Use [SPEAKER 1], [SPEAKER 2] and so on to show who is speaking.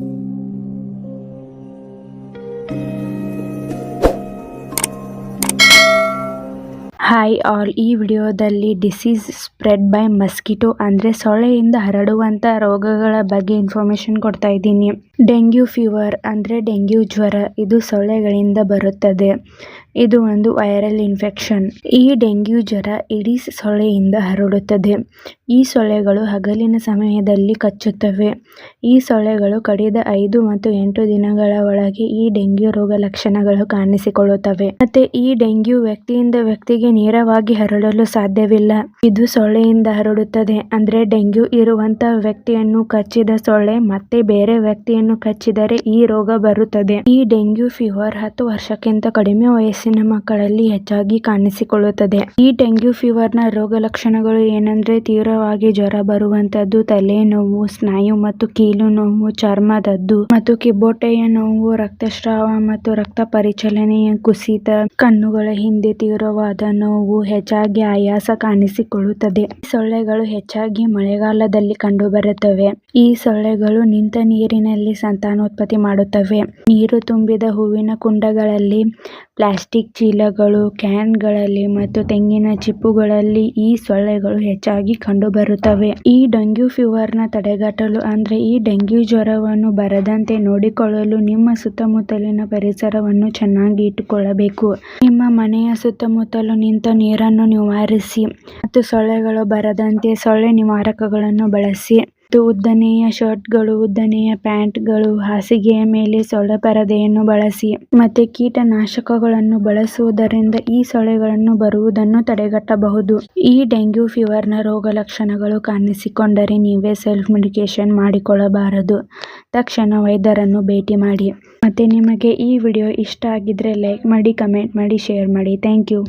[SPEAKER 1] thank you hi all ಈ ವಿಡಿಯೋದಲ್ಲಿ disease spread by mosquito ಅಂದರೆ ಸೊಳ್ಳೆಯಿಂದ ಹರಡುವಂಥ ರೋಗಗಳ ಬಗ್ಗೆ ಇನ್ಫಾರ್ಮೇಷನ್ ಕೊಡ್ತಾ ಇದ್ದೀನಿ. ಡೆಂಗ್ಯೂ ಫೀವರ್ ಅಂದರೆ ಡೆಂಗ್ಯೂ ಜ್ವರ, ಇದು ಸೊಳ್ಳೆಗಳಿಂದ ಬರುತ್ತದೆ. ಇದು ಒಂದು ವೈರಲ್ ಇನ್ಫೆಕ್ಷನ್ ಈ ಡೆಂಗ್ಯೂ ಜ್ವರ ಇಡೀ ಸೊಳ್ಳೆಯಿಂದ ಹರಡುತ್ತದೆ. ಈ ಸೊಳ್ಳೆಗಳು ಹಗಲಿನ ಸಮಯದಲ್ಲಿ ಕಚ್ಚುತ್ತವೆ. ಈ ಸೊಳ್ಳೆಗಳು ಕಡಿದ ಐದು ಮತ್ತು ಎಂಟು ದಿನಗಳ ಒಳಗೆ ಈ ಡೆಂಗ್ಯೂ ರೋಗ ಲಕ್ಷಣಗಳು ಕಾಣಿಸಿಕೊಳ್ಳುತ್ತವೆ. ಮತ್ತೆ ಈ ಡೆಂಗ್ಯೂ ವ್ಯಕ್ತಿಯಿಂದ ವ್ಯಕ್ತಿಗೆ ನೇರವಾಗಿ ಹರಡಲು ಸಾಧ್ಯವಿಲ್ಲ. ಇದು ಸೊಳ್ಳೆಯಿಂದ ಹರಡುತ್ತದೆ. ಅಂದ್ರೆ ಡೆಂಗ್ಯೂ ಇರುವಂತ ವ್ಯಕ್ತಿಯನ್ನು ಕಚ್ಚಿದ ಸೊಳ್ಳೆ ಮತ್ತೆ ಬೇರೆ ವ್ಯಕ್ತಿಯನ್ನು ಕಚ್ಚಿದರೆ ಈ ರೋಗ ಬರುತ್ತದೆ. ಈ ಡೆಂಗ್ಯೂ ಫೀವರ್ ಹತ್ತು ವರ್ಷಕ್ಕಿಂತ ಕಡಿಮೆ ವಯಸ್ಸಿನ ಮಕ್ಕಳಲ್ಲಿ ಹೆಚ್ಚಾಗಿ ಕಾಣಿಸಿಕೊಳ್ಳುತ್ತದೆ. ಈ ಡೆಂಗ್ಯೂ ಫೀವರ್ನ ರೋಗ ಲಕ್ಷಣಗಳು ಏನಂದ್ರೆ ತೀವ್ರವಾಗಿ ಜ್ವರ ಬರುವಂತದ್ದು ತಲೆನೋವು, ಸ್ನಾಯು ಮತ್ತು ಕೀಲು ನೋವು, ಚರ್ಮದದ್ದು ಮತ್ತು ಕಿಬ್ಬೊಟ್ಟೆಯ ನೋವು, ರಕ್ತಸ್ರಾವ ಮತ್ತು ರಕ್ತ ಪರಿಚಲನೆಯ ಕುಸಿತ, ಕಣ್ಣುಗಳ ಹಿಂದೆ ತೀವ್ರವಾದ ನೋವು ಹೆಚ್ಚಾಗಿ ಆಯಾಸ ಕಾಣಿಸಿಕೊಳ್ಳುತ್ತದೆ. ಈ ಸೊಳ್ಳೆಗಳು ಹೆಚ್ಚಾಗಿ ಮಳೆಗಾಲದಲ್ಲಿ ಕಂಡುಬರುತ್ತವೆ. ಈ ಸೊಳ್ಳೆಗಳು ನಿಂತ ನೀರಿನಲ್ಲಿ ಸಂತಾನೋತ್ಪತ್ತಿ ಮಾಡುತ್ತವೆ. ನೀರು ತುಂಬಿದ ಹೂವಿನ ಕುಂಡಗಳಲ್ಲಿ, ಪ್ಲಾಸ್ಟಿಕ್ ಚೀಲಗಳು, ಕ್ಯಾನ್ಗಳಲ್ಲಿ ಮತ್ತು ತೆಂಗಿನ ಚಿಪ್ಪುಗಳಲ್ಲಿ ಈ ಸೊಳ್ಳೆಗಳು ಹೆಚ್ಚಾಗಿ ಕಂಡುಬರುತ್ತವೆ. ಈ ಡೆಂಗ್ಯೂ ಫೀವರ್ನ ತಡೆಗಟ್ಟಲು ಅಂದ್ರೆ ಈ ಡೆಂಗ್ಯೂ ಜ್ವರವನ್ನು ಬರದಂತೆ ನೋಡಿಕೊಳ್ಳಲು ನಿಮ್ಮ ಸುತ್ತಮುತ್ತಲಿನ ಪರಿಸರವನ್ನು ಚೆನ್ನಾಗಿ ಇಟ್ಟುಕೊಳ್ಳಬೇಕು. ನಿಮ್ಮ ಮನೆಯ ಸುತ್ತಮುತ್ತಲು ನಿಂತ ನೀರನ್ನು ನಿವಾರಿಸಿ ಮತ್ತು ಸೊಳ್ಳೆಗಳು ಬರದಂತೆ ಸೊಳ್ಳೆ ನಿವಾರಕಗಳನ್ನು ಬಳಸಿ. ಮತ್ತು ಉದ್ದನೆಯ ಶರ್ಟ್ಗಳು, ಉದ್ದನೆಯ ಪ್ಯಾಂಟ್ಗಳು, ಹಾಸಿಗೆಯ ಮೇಲೆ ಸೊಳ್ಳೆ ಪರದೆಯನ್ನು ಬಳಸಿ ಮತ್ತೆ ಕೀಟನಾಶಕಗಳನ್ನು ಬಳಸುವುದರಿಂದ ಈ ಸೊಳ್ಳೆಗಳನ್ನು ಬರುವುದನ್ನು ತಡೆಗಟ್ಟಬಹುದು. ಈ ಡೆಂಗ್ಯೂ ಫೀವರ್ನ ರೋಗ ಲಕ್ಷಣಗಳು ಕಾಣಿಸಿಕೊಂಡರೆ ನೀವೇ ಸೆಲ್ಫ್ ಮೆಡಿಕೇಶನ್ ಮಾಡಿಕೊಳ್ಳಬಾರದು. ತಕ್ಷಣ ವೈದ್ಯರನ್ನು ಭೇಟಿ ಮಾಡಿ. ಮತ್ತೆ ನಿಮಗೆ ಈ ವಿಡಿಯೋ ಇಷ್ಟ ಆಗಿದ್ರೆ ಲೈಕ್ ಮಾಡಿ, ಕಮೆಂಟ್ ಮಾಡಿ, ಶೇರ್ ಮಾಡಿ. Thank you.